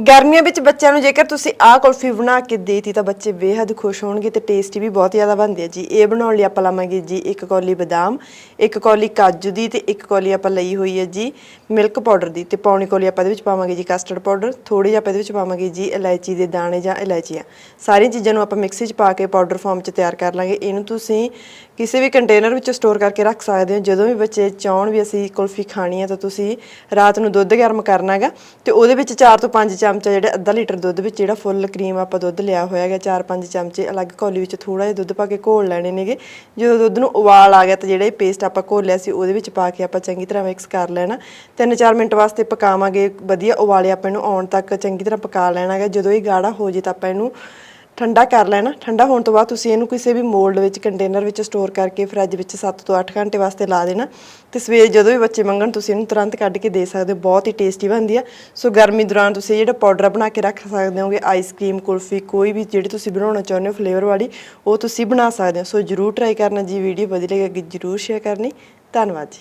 ਗਰਮੀਆਂ ਵਿੱਚ ਬੱਚਿਆਂ ਨੂੰ ਜੇਕਰ ਤੁਸੀਂ ਆਹ ਕੁਲਫੀ ਬਣਾ ਕੇ ਦੇਤੀ ਤਾਂ ਬੱਚੇ ਬੇਹੱਦ ਖੁਸ਼ ਹੋਣਗੇ ਤੇ ਟੇਸਟੀ ਵੀ ਬਹੁਤ ਜ਼ਿਆਦਾ ਬਣਦੀ ਹੈ ਜੀ। ਇਹ ਬਣਾਉਣ ਲਈ ਆਪਾਂ ਲਾਵਾਂਗੇ ਜੀ ਇੱਕ ਕੌਲੀ ਬਦਾਮ, ਇੱਕ ਕੌਲੀ ਕਾਜੂ ਦੀ ਤੇ ਇੱਕ ਕੌਲੀ ਆਪਾਂ ਲਈ ਹੋਈ ਹੈ ਜੀ ਮਿਲਕ ਪਾਊਡਰ ਦੀ ਤੇ ਪੌਣੀ ਕੌਲੀ ਆਪਾਂ ਇਹਦੇ ਵਿੱਚ ਪਾਵਾਂਗੇ ਜੀ ਕਸਟਰਡ ਪਾਊਡਰ ਥੋੜੀ ਜਿਹਾ ਆਪਾਂ ਇਹਦੇ ਵਿੱਚ ਪਾਵਾਂਗੇ ਜੀ ਇਲਾਇਚੀ ਦੇ ਦਾਣੇ ਜਾਂ ਇਲਾਇਚੀਆਂ। ਸਾਰੀਆਂ ਚੀਜ਼ਾਂ ਨੂੰ ਆਪਾਂ ਮਿਕਸੀ 'ਚ ਪਾ ਕੇ ਪਾਊਡਰ ਫਾਰਮ 'ਚ ਤਿਆਰ ਕਰ ਲਾਂਗੇ। ਇਹਨੂੰ ਤੁਸੀਂ ਕਿਸੇ ਵੀ ਕੰਟੇਨਰ ਵਿੱਚ ਸਟੋਰ ਕਰਕੇ ਰੱਖ ਸਕਦੇ ਹੋ। ਜਦੋਂ ਵੀ ਬੱਚੇ ਚਾਹਣ ਵੀ ਅਸੀਂ ਕੁਲਫੀ ਖਾਣੀ ਹੈ ਤਾਂ ਤੁਸੀਂ ਰਾਤ ਨੂੰ ਦੁੱਧ ਗਰਮ ਕਰਨਾ ਹੈਗਾ ਤੇ ਉਹਦੇ ਵਿੱਚ 4 ਤੋਂ 5 ਚਮਚਾ ਜਿਹੜੇ ਅੱਧਾ ਲੀਟਰ ਦੁੱਧ ਵਿੱਚ ਜਿਹੜਾ ਫੁੱਲ ਕਰੀਮ ਆਪਾਂ ਦੁੱਧ ਲਿਆ ਹੋਇਆ ਹੈਗਾ 4-5 ਚਮਚੇ ਅਲੱਗ ਕੌਲੀ ਵਿੱਚ ਥੋੜਾ ਜਿਹਾ ਦੁੱਧ ਪਾ ਕੇ ਘੋਲ ਲੈਣੇ ਨੇਗੇ। ਜਦੋਂ ਦੁੱਧ ਨੂੰ ਉਬਾਲ ਆ ਗਿਆ ਤਾਂ ਜਿਹੜਾ ਇਹ ਪੇਸਟ ਆਪਾਂ ਘੋਲਿਆ ਸੀ, ਉਹਦੇ ਵਿੱਚ ਪਾ ਕੇ ਆਪਾਂ ਚੰਗੀ ਤਰ੍ਹਾਂ ਮਿਕਸ ਕਰ ਲੈਣਾ। 3-4 ਮਿੰਟ ਵਾਸਤੇ ਪਕਾਵਾਂਗੇ, ਵਧੀਆ ਉਬਾਲੇ ਆਪਾਂ ਇਹਨੂੰ ਆਉਣ ਤੱਕ ਚੰਗੀ ਤਰ੍ਹਾਂ ਪਕਾ ਲੈਣਾ ਹੈਗਾ। ਜਦੋਂ ਇਹ ਗਾੜਾ ਹੋ ਜੇ ਤਾਂ ਆਪਾਂ ਇਹਨੂੰ ਠੰਡਾ ਕਰ ਲੈਣਾ। ਠੰਡਾ ਹੋਣ ਤੋਂ ਬਾਅਦ ਤੁਸੀਂ ਇਹਨੂੰ ਕਿਸੇ ਵੀ ਮੋਲਡ ਵਿੱਚ, ਕੰਟੇਨਰ ਵਿੱਚ ਸਟੋਰ ਕਰਕੇ ਫਰਿੱਜ ਵਿੱਚ 7 ਤੋਂ 8 ਘੰਟੇ ਵਾਸਤੇ ਲਾ ਦੇਣਾ। ਤੇ ਸਵੇਰ ਜਦੋਂ ਵੀ ਬੱਚੇ ਮੰਗਣ, ਤੁਸੀਂ ਇਹਨੂੰ ਤੁਰੰਤ ਕੱਢ ਕੇ ਦੇ ਸਕਦੇ ਹੋ। ਬਹੁਤ ਹੀ ਟੇਸਟੀ ਬਣਦੀ ਆ। ਸੋ ਗਰਮੀ ਦੌਰਾਨ ਤੁਸੀਂ ਜਿਹੜਾ ਪਾਊਡਰ ਬਣਾ ਕੇ ਰੱਖ ਸਕਦੇ ਹੋਗੇ ਆਈਸਕ੍ਰੀਮ ਕੁਲਫੀ, ਕੋਈ ਵੀ ਜਿਹੜੀ ਤੁਸੀਂ ਬਣਾਉਣਾ ਚਾਹੁੰਦੇ ਹੋ ਫਲੇਵਰ ਵਾਲੀ, ਉਹ ਤੁਸੀਂ ਬਣਾ ਸਕਦੇ ਹੋ। ਸੋ ਜਰੂਰ ਟਰਾਈ ਕਰਨਾ ਜੀ ਵੀਡੀਓ ਵਧੀਆ ਲੱਗੇਗੀ ਜਰੂਰ ਸ਼ੇਅਰ ਕਰਨੀ। ਧੰਨਵਾਦ ਜੀ।